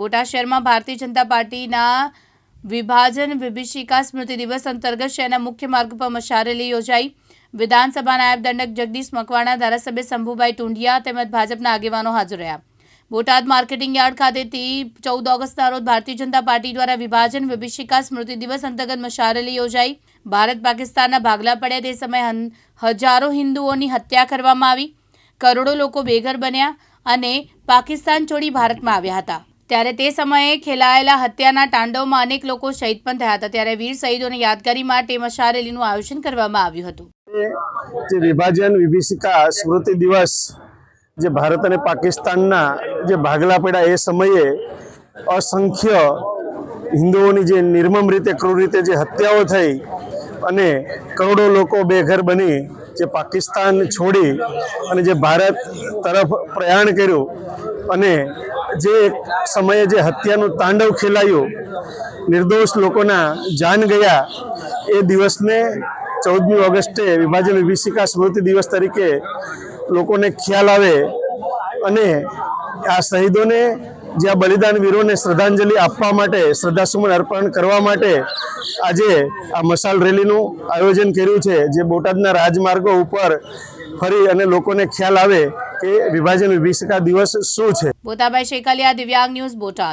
બોટાદ શહેરમાં ભારતીય જનતા પાર્ટીના વિભાજન વિભીષિકા સ્મૃતિ દિવસ અંતર્ગત શહેરના મુખ્ય માર્ગ પર મશારેલી યોજાઈ. વિધાનસભા નાયબ દંડક જગદીશ મકવાણા, ધારાસભ્ય શંભુભાઈ ટુંડિયા તેમજ ભાજપના આગેવાનો હાજર રહ્યા. બોટાદ માર્કેટિંગ યાર્ડ ખાતેથી ચૌદ ઓગસ્ટના રોજ ભારતીય જનતા પાર્ટી દ્વારા વિભાજન વિભીષિકા સ્મૃતિ દિવસ અંતર્ગત મશારેલી યોજાઈ. ભારત પાકિસ્તાનના ભાગલા પડ્યા તે સમયે હજારો હિન્દુઓની હત્યા કરવામાં આવી. કરોડો લોકો બેઘર બન્યા અને પાકિસ્તાન છોડી ભારતમાં આવ્યા હતા. ત્યારે તે સમયે ખેલાયેલા હત્યાના તાંડવમાં અનેક લોકો શહીદ પણ થયા હતા. ત્યારે વીર શહીદોને યાદગારી માટે મશારેલીનું આયોજન કરવામાં આવ્યું હતું. જે વિભાજન, વિભીષિકા, સ્મૃતિ દિવસ, જે ભારત અને પાકિસ્તાનના જે ભાગલા પડ્યા એ સમયે અસંખ્ય હિન્દુઓની જે નિર્મમ રીતે, ક્રૂર રીતે જે હત્યાઓ થઈ અને કરોડો લોકો બેઘર બની જે પાકિસ્તાન છોડી અને જે ભારત તરફ પ્રયાણ કર્યું અને જે સમયે જે હત્યાનું તાંડવ ખેલાયું, નિર્દોષ લોકોના જાન ગયા, એ દિવસને ચૌદમી ઓગસ્ટે વિભાજન વિભીષિકા સ્મૃતિ દિવસ તરીકે લોકોને ખ્યાલ આવે અને આ શહીદોને જે આ બલિદાન વીરોને શ્રદ્ધાંજલિ આપવા માટે શ્રદ્ધાસુમન અર્પણ કરવા માટે આજે આ મશાલ રેલીનું આયોજન કર્યું છે, જે બોટાદના રાજમાર્ગો ઉપર ફરી અને લોકોને ખ્યાલ આવે કે વિભાજન વિભીષિકા દિવસ શું છે? બોતાભાઈ શેકાલિયા દિવ્યાંગ ન્યૂઝ બોટાદ.